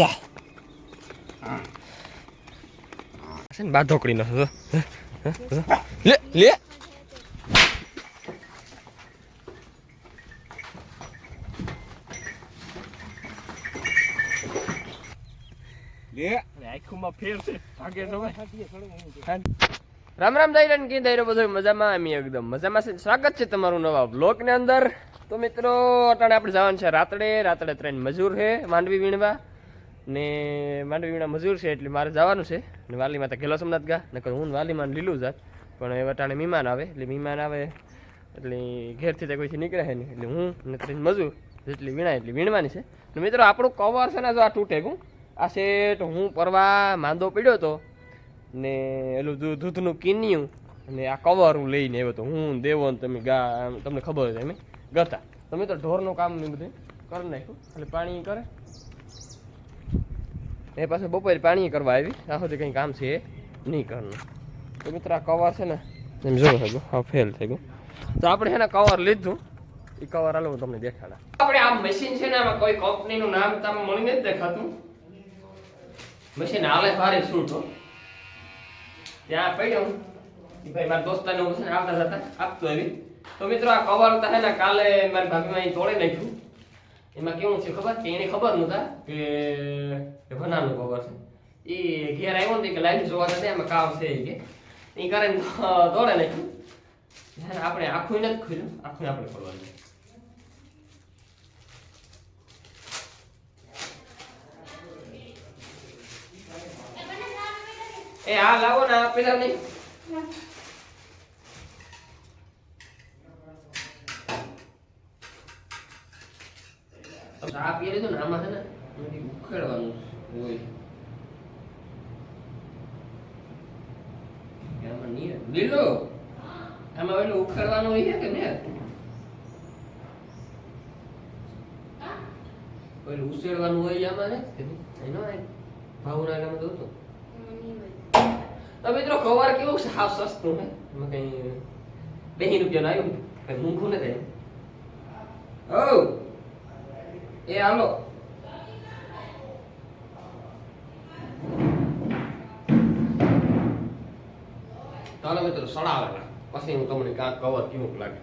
જા. છે ને બા ઢોકળી નો લે લે. રામ રામ દાયરા ને કી દાયરો બધો મજામાં? અમે એકદમ મજામાં છે સ્વાગત છે તમારું નવા બ્લોકની અંદર. તો મિત્રો અટાણે આપણે જવાનું છે રાતડે રાતડે ત્રણ મજૂર છે માંડવી વીણવા. ને માંડવીના મજૂર છે એટલે મારે જવાનું છે. ને વાલીમાં તો ગેલો સોમનાથ ગા, નકર હું વાલીમાં લીલું જાત. પણ એ વટાણે મહેમાન આવે, એટલે મહેમાન આવે, એટલે ઘેરથી તો કોઈથી નીકળે નહીં. એટલે હું ને ત્રણ મજૂર, જેટલી વીણાય એટલી વીણવાની છે. ને મિત્રો, આપણું કવર છે ને જો આ તૂટે હું આ સેટ હું પરવા માંદો પડ્યો હતો ને એલું દૂધનું કિન્યું અને આ કવર હું લઈને આવ્યો હતો હું દેવો ને તમે ગા તમને ખબર છે અમે ગતા. તમે તો ઢોરનું કામ બધું કરી નાખ્યું. એટલે પાણી કરે. એ પાછું બપોરે પાણી કરવા આવી. આ સુધી કંઈ કામ છે નહીં કરવાનું. તો મિત્ર, આ કવર છે ને, એમ જોવો સાહેબ હા ફેલ થઈ ગયું. તો આપણે એને કવર લીધું. એ કવર હું તમને દેખાડા. આપણે આ મશીન છે ને, આમાં કોઈ કંપનીનું નામ તમને મળી જ દેખાતું. મશીન હાલે ભારે તો? ત્યાં પડ્યો ભાઈ મારા દોસ્તાને હું છે ને, આવતા જતા આપતો આવી. તો મિત્રો, આ કવર હતા ને, કાલે મારી ભાભીમાં અહીં તોડી નાખ્યું. એમાં કેવું છે ખબર? કે એને ખબર નહોતા કે કે ભનાનું કવર છે. એ ઘેર આવ્યો ને કે લાઈન જોવા જતા એમાં કામ છે કે. એ કરીને તોડે નાખ્યું આપણે આખું નથી ખોલ્યું, આખું આપણે ખોલવાનું એ આ લાવો ને આ પેલા નહીં આ પીએ લીધું ને આમાં છે ને ઉખેડવાનું હોય. લીલો? આમાં પેલું ઉખાડવાનું હોય કે ને? પેલું ઉછેડવાનું હોય આમાં ને? એનો ભાવના ગામ તો હતો. મિત્રો કવર કેવું હાવ સસ્તું હે. એમાં કઈ બે રૂપિયાનું આવ્યું? કઈ મૂંખું ને કઈ ઓ એ હાલો. ચાલો મિત્રો સડાવેલા. પછી હું તમને કાંક કવર કેવું લાગે.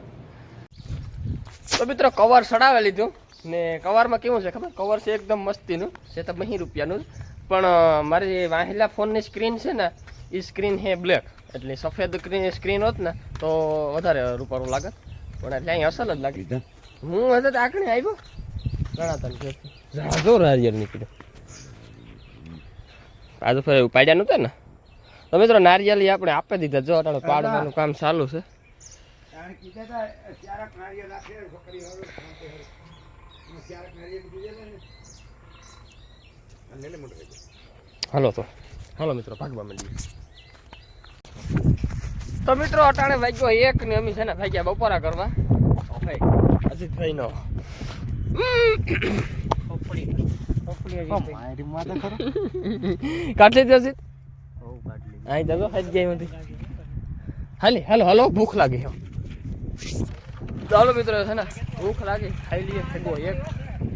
તો મિત્રો કવર સડાવે લીધું. ને કવરમાં કેવું છે ખબર? કવર છે એકદમ મસ્તીનું. છે તો બહી રૂપિયાનું પણ મારી વાહેલા ફોનની સ્ક્રીન છે ને એ સ્ક્રીન હે બ્લેક એટલે સફેદ સ્ક્રીન હોત ને તો વધારે રૂપારું લાગત. પણ એટલે અહીં અસલ જ લાગી. હું હજુ આકણે આવ્યો ઘણા તને જાજો. નારિયેળ નીકળ્યો. આજે ફરે ઉપાડ્યા નહોતા ને? તો મિત્રો નારિયેળી આપણે આપી દીધા. જો અટાણે પાડવાનું કામ ચાલુ છે. હાલો તો. હાલો મિત્રો ભાગવા માંડીએ. તો મિત્રો અટાણે વાગ્યો એક ને અમે છે ને ભાગ્યા બપોરા કરવા. ભાઈ અજીતભાઈ નો. કાટલી દે અજીત અહીં જજો હજ ગઈ નથી હાલી, હાલો હાલો, ભૂખ લાગી ચાલો મિત્રો, છે ને, ભૂખ લાગી, ખાઈ લઈએ ફેંકો એક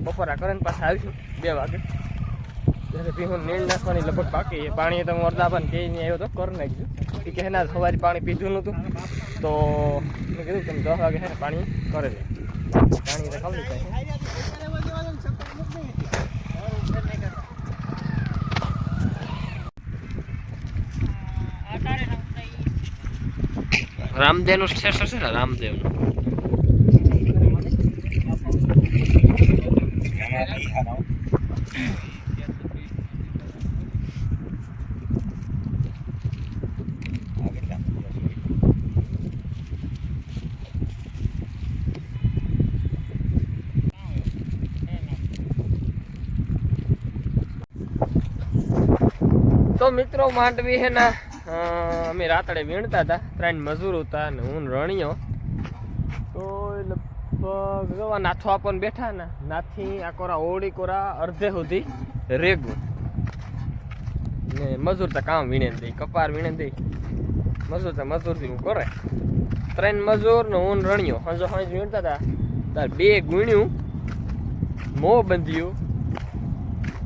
બપોરા કરીને પાછા આવીશું, બે વાગે. ત્યારે પીવું નીલ નાખવાની લગભગ બાકી એ પાણી તો વરદા પણ કે નહીં આવ્યો તો કર નાખ્યું. એ કે ના સવારે પાણી પીધું નહોતું. તો મેં કીધું, તમે દસ વાગે છે ને પાણી કરે છે. પાણી તો ખાલી રામદેવનું સ્ટેશન છે ને રામદેવનું. તો મિત્રો માંડવી હે ને અમે રાતડે વીણતા હતા, ત્રણ મજૂર હતા ને હું રણ્યો. તો લગભગ નાથો આપણને બેઠા ને, નાથી આ કોરા ઓળી કોરા અડધે સુધી રેગું. ને મજૂર તો કામ વીણે દઈ, કપાર વીણે દઈ. મજૂર તો મજૂરથી હું કરે. ત્રણ મજૂર ને હું રણ્યો રણિયો, હંજો હંજ વીણતા હતા. તાર બે ગુણ્યું, મોં બંધ્યું,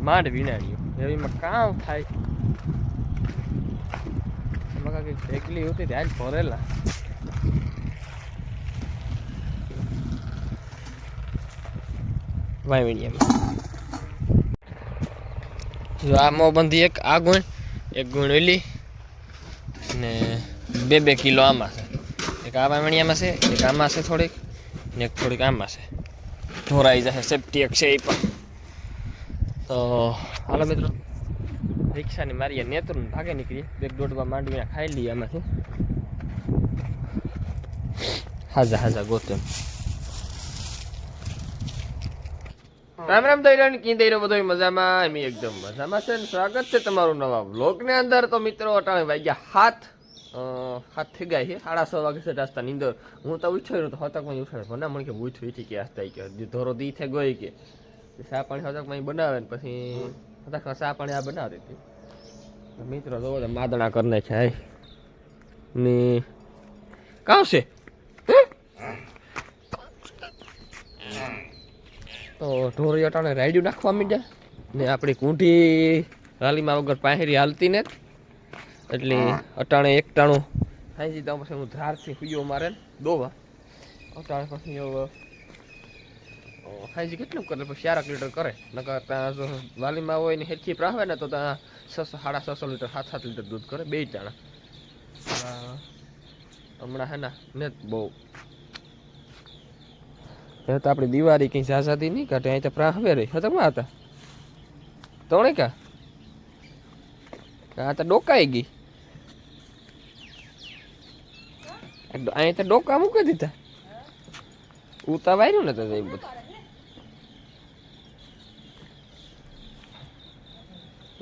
માંડ વીણાડ્યું. એવીમાં કામ થાય. કાંઈક ઢેકલી હતી ત્યાં ભરેલા જો આ મોંબંધી એક, આ ગુણ, એક ગુણ ઓલી ને બે બે કિલો આમાં છે. એક આ વાવણીયામાં છે, એક આમાં છે થોડીક ને એક થોડીક આમાં છે. ઢોરાઈ જશે સેફટી એક છે એ પણ. તો, હાલો મિત્રો. રિક્ષાની મારીએ નેતરું ભાગે નીકળી. બે દોડવા માંડવીને ખાઈ લઈએ એમાંથી હાજા હાજા ગોતમ રામ રામ દૈરાન કી દૈરો બધો મજામાં? એમ એકદમ મજામાં છે સ્વાગત છે તમારું નવા બ્લોગની અંદર. તો મિત્રો, અટાણે વાગ્યા હાથ હાથ થઈ ગયા છે. સાડા છ વાગે છે રાસ્તા ની અંદર. હું તો ઉઠ્યો નતો હતકમાં ઉઠાડે ભલે મને કે ઉઠ્યો ઉઠી કે આસ્તા કે ધોરો દી થઈ ગઈ કે. સા પાણી હતકમાં બનાવે ને પછી હતક સા પાણી આ બનાવી તો મિત્રો, જોવો માદણા કરી નાખ્યા ને કાં છે? તો ઢોરી અટાણે રાયડું નાખવા માંડ્યા. ને આપણી કૂંઠી રાલીમાં વગર પાહેરી હાલતી ને એટલે અટાણે એકટાણું ખાઈ જીધા પછી હું ધારથી હુયો મારે દોવા. અટાણે પછી હાઈજી કેટલું કરે? પછી ચારક લીટર કરે. નકર ત્યાં જો વાલીમાં હોય ને હેઠી પ્રાવે ને તો ત્યાં છસો, સાડા છસો લીટર, સાત સાત લીટર દૂધ કરે, બે આ, હમણાં હે ને ને બહુ. એ તો આપણી દિવાળી કઈ ઝાઝાથી નહીં કાઢે, અહીં તો પ્રાહવે રહી. હતમાં હતા. તોણે કા? આ તો ડોકાઈ ગઈ. અહીં તો ડોકા મૂકી દીધા. ઉતા વાર્યું ને તો જઈ બધું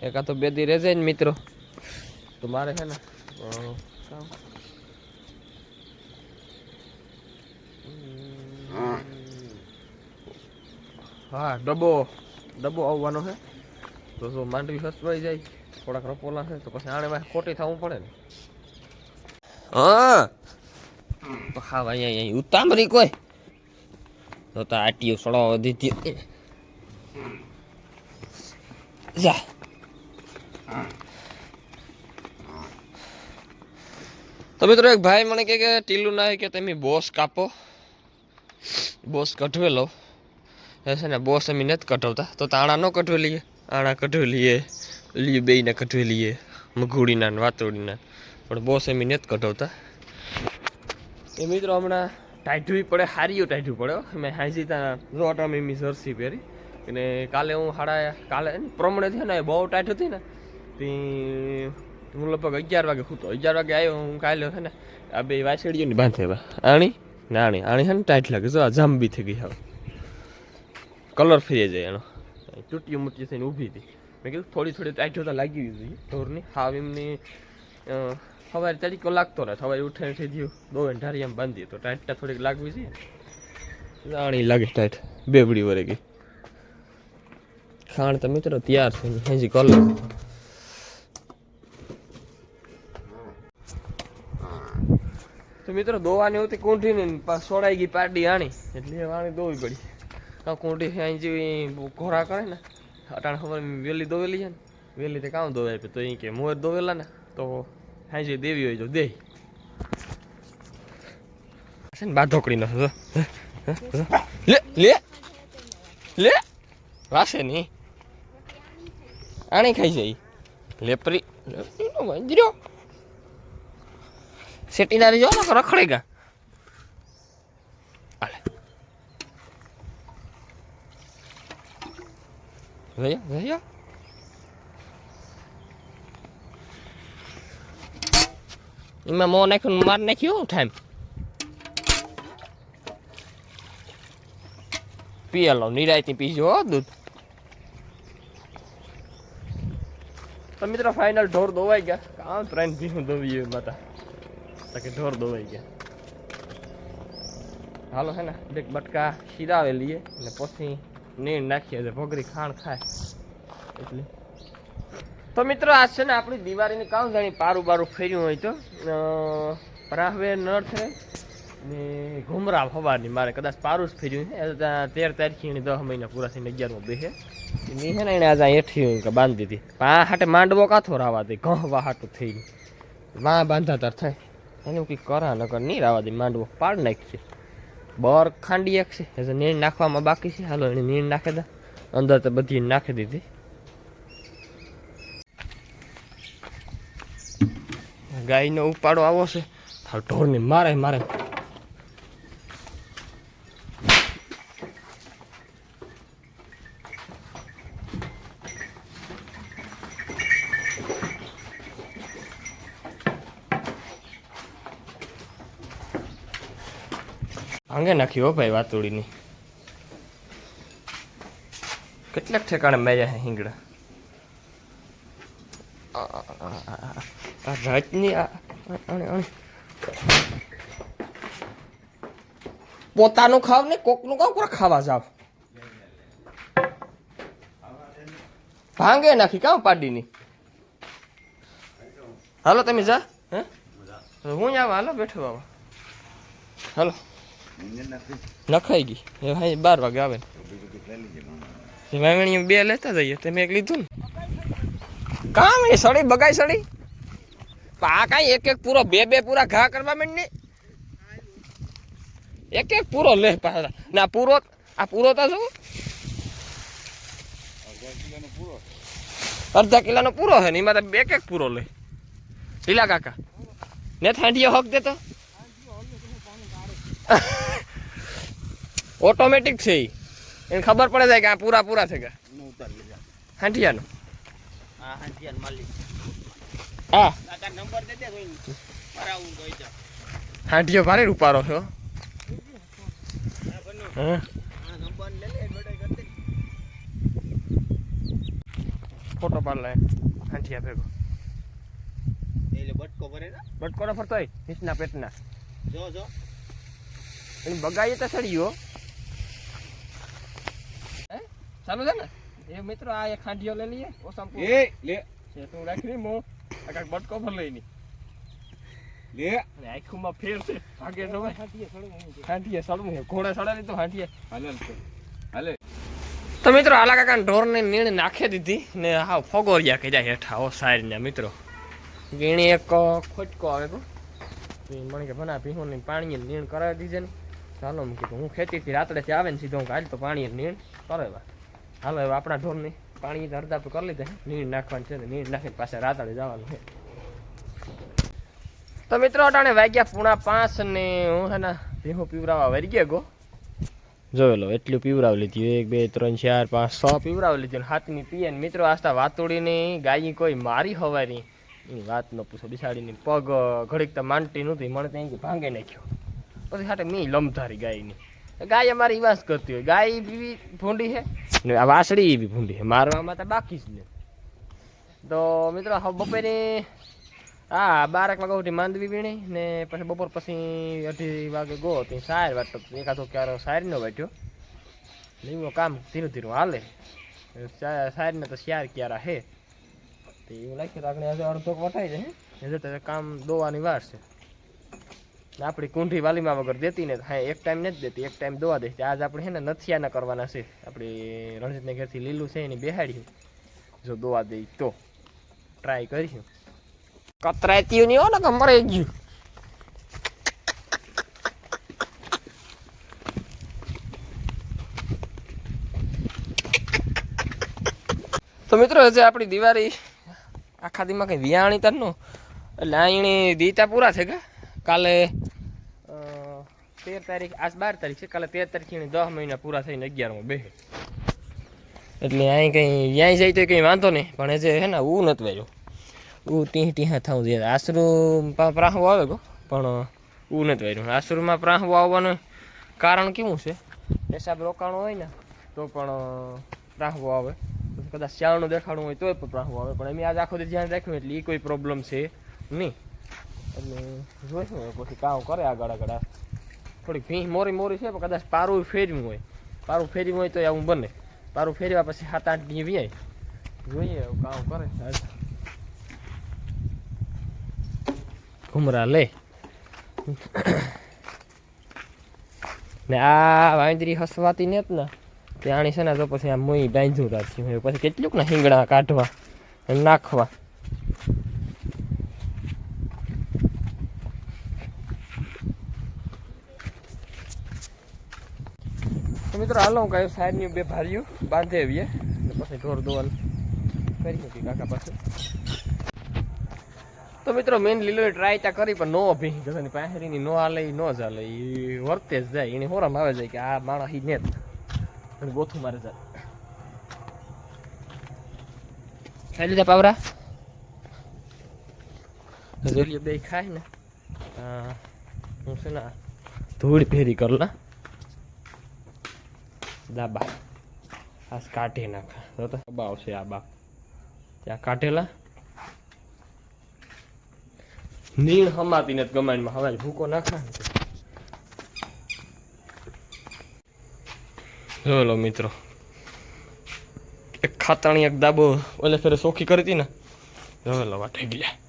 એક તો બે દી રહેશે ને મિત્રો. તો મારે છે ને હા ડબ્બો ડબ્બો આવવાનો છે. તો જો માંડવી હસવાઈ જાય થોડાક રપોલા છે તો પછી આણે ખોટી થવું પડે ને. હા. તો હા ભાઈ અહીંયા ઉતામરી કોઈ. તો તો આટીઓ સડવા દીધી. તો મિત્રો એક ભાઈ મને કહે કે, ટીલું ના કે તમે બોસ કાપો. બોસ કઢવેલો. લો છે ને, બોસ અમે નથી કઢવતા. તો તાણા ન કઢવી લઈએ આણા કઢવી લઈએ લીએ બેયને કઢવી લઈએ મઘુડીના ને વાતોડીના પણ બોસ એમ નથી કઢવતા. એ મિત્રો હમણાં ટાઈટવી પડે, હારીઓ ટાઈટવી પડે મેં હાજી ત્યાં રોટા મેં મી જર્સી પહેરી. અને કાલે હું હાડા, કાલે પ્રમાણે થયો ને, બહુ ટાઈટ હતી ને, તે હું લગભગ અગિયાર વાગે સૂતો. અગિયાર વાગે આવ્યો હું કાલે છે ને, આ બે વાછડીઓની બાંધે આણી? ને, આણી. આણી છે ને ટાઈટ લાગે. જો આ જાંબી થઈ ગઈ હવે. કલર ફરી જાય એનો. ચૂંટીઓ મૂટી થઈને ઊભી હતી. મેં કીધું થોડી થોડી ટાઈટ જોતા લાગી જોઈએ ઢોરની. હાવ એમની સવારે તરીકો લાગતો રહે સવારે ઉઠે થઈ ગયું. દો ઢારી એમ બાંધી તો ટાઈટ થોડીક લાગવી છે. જાણી લાગે ટાઈટ. બેબડી વરે ગઈ. ખાણ તો મિત્રો તૈયાર છે. હજી કલર મિત્રો દોવાની હતી કુંઠી ને સોડાઈ ગઈ પાડી આણી એટલે વાણી દોવી પડી કુંઠી અહીં જેવી ઘોરા કરે ને અટાણ ખબર વેલી દોવેલી છે ને વેલી તે કામ દોવાય તો એ કે મોર દોવેલા ને તો હા જે દેવી હોય જો દે છે ને બાધોકડી નો લે લે લે રાશે નહીં આણી ખાઈ જાય લેપરી લેપરી નો વાંજર્યો સેટીના જો ને રખડેગા આલે જયા જયા એમાં મો નાખ્યું માર નાખ્યું? ટાઈમ પીએલો નિરાયતી પીજો દૂધ. તો મિત્રો ફાઇનલ ઢોર દોવાઈ ગયા. કામ ત્રણ પીશું દોવી માતા? કે ઢોર દોવાઈ ગયા હાલો હે ને બે બટકા શીરાવે લઈએ ને પછી નીર નાખીએ એટલે ભોગરી ખાણ ખાય એટલે તો મિત્રો આજ છે ને આપણી દિવાળીની કામ જાણી પારું બારું ફેર્યું હોય તો અ, પરાહવે નર છે ને ઘુમરા ફવાની મારે કદાચ પારું જ ફેર્યું છે. એટલે ત્યાં તેર તારીખે એને દસ મહિના પૂરા થઈને અગિયારમાં બેસે એની છે ને એને આજે હેઠી કે બાંધી દીધી. પણ આ હાટે માંડવો કાથો રાવા દે ઘહ વાહાટું થઈ ગયું. વાં બાંધા તાર થાય. એનું કંઈક કરા નગર નહીં રાવા દે, માંડવો પાડ નાખીએ. બર ખાંડી એક છે એટલે નીણ નાખવામાં બાકી છે. હાલો, એને નીણ નાખી દે. અંદર તો બધી નાખી દીધી. ગાયનો ઉપાડો આવો છે. ઢોરને મારે મારે. ભાંગે નાખી હો ભાઈ વાતુડીની. કેટલાક ઠેકાણે મેર્યા હે હિંગડા. રાતની પોતાનું ખાવ ને કોકનું ખાવ પૂરા ખાવા જાવ. ભાંગે નાખી કામ પાડીની હાલો તમે જા, હે? હું આવા હાલો બેઠો બાબા હાલો. નખાઈ ગઈ. એ ભાઈ બાર વાગે આવે વાવણી બે લેતા જઈએ. તમે એક લીધું ને? કામ એ સડી બગાઈ સડી આ કાંઈ એક એક પૂરો, બે બે પૂરા ઘા કરવા માંડ એક એક પૂરો લે પાછા. ના પૂરો, આ પૂરો તો શું? અડધા કિલોનો પૂરો છે ને, એમાં એક એક પૂરો લે. લીલા કાકા. ને ઠાંડીઓ હક દેતો ઓટોમેટિક છે એને ખબર પડે જાય કે આ પૂરા પૂરા છે કે. હાંઠિયાનો હા હાંઠિયો ભારે રૂપારો છો હા. ફોટો પાડ લે. હાંઠિયા ભેગો. બટકોનો ફરતો હોય નીચના પેટના. એની બગાઈએ તો સડ્યો હે ચાલુ છે ને? એ મિત્રો આ એક ખાંડીઓ લઈ લઈએ. ઓસામ એ લે. છે તું રાખી દે મો. આ કાક બટકો પર લઈ ની લે. અને આખુંમાં ફેર છે. ભાગે તો ખાંડીએ સડવું છે. ઘોડા સડે નહીં તો હાંટીએ હાલે હાલે. તો મિત્રો આલા કાકા ઢોરને નીણ નાખી દીધી ને હા ફગોરિયા કર્યા હેઠા. ઓ સાઈડના મિત્રો. ગીણી એક ખોટકો આવે તો. એ મને કે ભના ભીહોની પાણી નીણ કરાવી દીધે ને ચાલો મૂકી હું હું ખેતીથી રાત્રેથી આવે ને સીધો હું કાઢ તો પાણી નીણ કરાવ્યા. હાલો હવે આપણા ઢોરની પાણી અડધા પર કરી લીધા. નીણ નાખવાની છે ને નીણ નાખીને પાછા રાતાળે જવાનું છે. તો મિત્રો અટાણે વાગ્યા પૂણા પાંચ ને હું હે ને ભીહો પીવરાવા વરી ગયા ગો. જોઈ લો એટલું પીવરાવી લીધી. એક બે ત્રણ ચાર પાંચ છ પીવરાવી લીધી હાથની પીએ ને. મિત્રો આસ્તા વાતોડીની ગાય કોઈ મારી હવારી. એની વાત ન પૂછો બિસાડીની પગ ઘડીક તો માંડતી નહોતી મને ત્યાં ભાંગી ભાંગે નાખ્યો. પછી હાટે મેં લમધારી ગાયની. ગાય અમારી વાસ કરતી હોય. ગાય બી ભૂંડી છે? ને આ વાસળી બી ભૂંડી છે. મારવામાં તો બાકી જ ને. તો મિત્રો હવે બપોરે હા બારેક વાગ્યા સુધી માંદવી વીણી ને પછી બપોર પછી અઢી વાગે ગો ત્યાં સાર વાટતો એકાદો ક્યારે સાર નો વાટ્યો. એવું કામ ધીરે ધીરે હાલે. સારને તો શિયાર ક્યારા હે. તો એવું લાગે તો આપણે અડધો વટાઈ જાય હે. કામ દોવાની વાર છે. આપણી કુંઢી વાલીમાં વગર દેતી ને હા, એક ટાઈમ નથી દેતી, એક ટાઈમ દોવા દે આજ આપણે છે ને નથિયાના કરવાના છે. આપણી રણજીતને ઘેરથી લીલું છે, એની બેહાડી. જો દોવા દે તો. ટ્રાય કરીશું. કતરાયતી નહીં હોય ને કે મરી ગયું. તો મિત્રો, હજી આપણી દિવાળી આખા દીમાં કંઈ વિયાણી તરનું? એટલે અહીં દીતા પૂરા છે કે કાલે તેર તારીખ આજ બાર તારીખ છે કાલે તેર તારીખ દસ મહિના પૂરા થઈને અગિયારમાં બેસે એટલે અહીં કંઈ ત્યાંય જાય તો કંઈ વાંધો નહીં પણ એ જે હે ને હું નથી વાયો ઉ ટીહ ટીહા થવું જોઈએ આશરું પ્રાહવો આવે ગો પણ ઉ નથી વાર્યું આશ્રુમાં પ્રાહવો આવવાનું કારણ કેવું છે? પેશાબ રોકાણો હોય ને તો પણ પ્રાહવો આવે. કદાચ શ્યાળનું દેખાડવું હોય તોય પણ પ્રાહવો આવે પણ એમ આજ આખો ધ્યાન રાખ્યું એટલે એ કોઈ પ્રોબ્લેમ છે નહીં. એટલે જોઈશું પછી કામ કરે આગળ આગળ થોડીક ભીં મોરી મોરી છે, પણ કદાચ પારું ફેરવું હોય. પારું ફેરવું હોય તો આવું બને. પારું ફેરવા પછી સાત આઠ દી વ્યાય. જોઈએ એવું કામ કરે. ઘુમરા લે. ને આ વાંદરી હસવાતી ને જ ને ત્યાં છે ને તો પછી આ મોઈ બાંધ્યું હવે પછી કેટલુંક ને હિંગડા કાઢવા નાખવા. મિત્રો હાલો હું સાઈડની બે ભારીઓ બાંધી આવીએ. પછી ઢોર દોલ કરી હતી કાકા પાસે. તો મિત્રો મેન લીલો ટ્રાય ત્યાં કરી, પણ નો ભી ગધાની પાહરીની નો હાલે નો નો ચાલે એ વર્તે જ જાય. એની હોરામાં આવે જાય કે આ માણસ ઈ નેત. અને ગોથું મારે જાય. ખાઈ લીધા પાવરા? રેલીઓ બે ખાય ને. હા છે ને ધૂળ ફેરી કરલા દાબા. આ કાઢી નાખા. તો છે આ બાપ. ત્યાં કાઢેલા. નીણ હમાતી ને ગમાણીમાં હવે ભૂકો નાખા ને મિત્રો. એક ખાતાણી એક દાબો. ઓલે ફેરે સોખી કરી હતી ને. જોલો વાટે ગયા.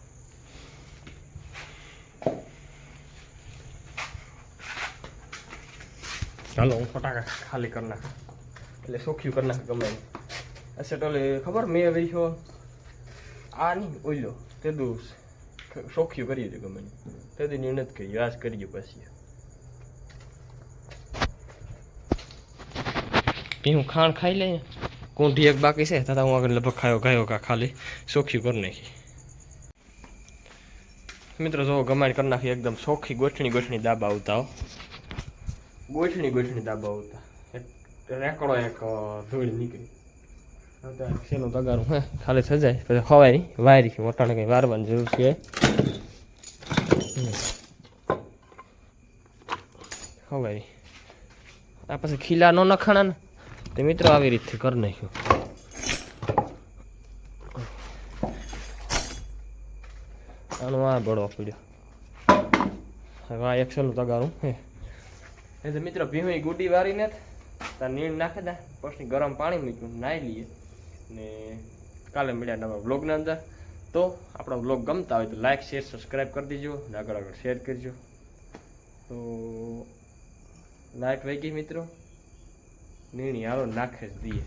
ચાલો હું ફટાકા ખાલી કરી નાખ. એટલે સોખ્યું કરી નાખ ગમે. અસેટ ઓલે ખબર મેં વેચ્યો આ નહીં ઓઈલો તે દોસ સોખ્યું કરી દે ગમે તે દી નિર્ણય કર્યો, આજ કરી ગયો પછી હું ખાણ ખાઈ લઈએ. કોંઢી એક બાકી છે, તથા હું આગળ લગભગ ખાયો, ગયો કા ખાલી સોખ્યું કરી નાખી. મિત્રો, જો ગમાડ કરી નાખી, એકદમ સોખી ગોઠણી ગોઠણી દાબા આવતા ગોઠણી ગોઠણી દાબા આવતા એક રેકડો એક ધૂળ નીકળી. શેનું તગારું, હે, ખાલી સજાય. પછી ખવાય વાયરી મોટાને કંઈ વારવાની જરૂર છે. ખવાય આ પછી ખીલા નો નખાણા ને તે મિત્રો આવી રીતથી કરી નાખ્યું. આનો આ બળવા પડ્યો. હવે આ એક્સેલનું તગારું, હે. એ તો મિત્રો ભીમઈ ગુડી વારીને તાર નીણ નાખે દા. પછી ગરમ પાણી મૂક્યું નાહી લઈએ. ને કાલે મળ્યા નવા બ્લોગના અંદર. તો આપણો વ્લોગ ગમતા હોય તો લાઈક શેર સબસ્ક્રાઈબ કરી દેજો. ને આગળ આગળ શેર કરજો. તો લાઈટ વહી ગઈ મિત્રો. નીણી હાલો નાખે જ દઈએ